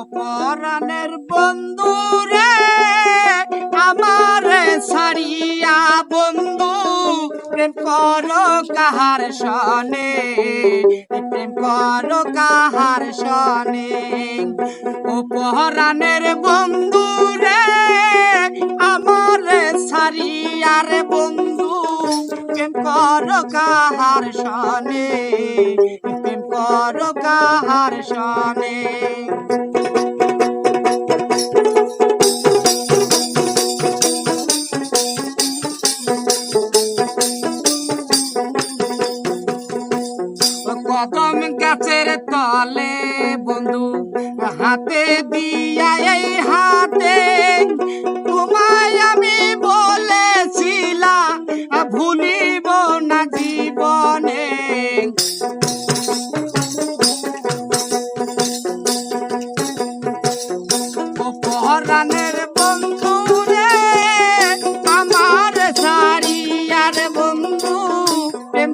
অপরাণের বন্ধু প্রেম করো কাহার সনে, প্রেম করো কাহার সনে। অপরাণের বন্ধু রে, আমার ছাড়িয়ার বন্ধু। প্রেম করো কাহার সনে, প্রেম করো কাহার সনে। গাছের তলে বন্ধু হাতে দিয়া এই হাতে। তোমায় আমি বলেছিলাম ভুলিব না জীবনে। পহরানের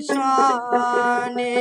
শনে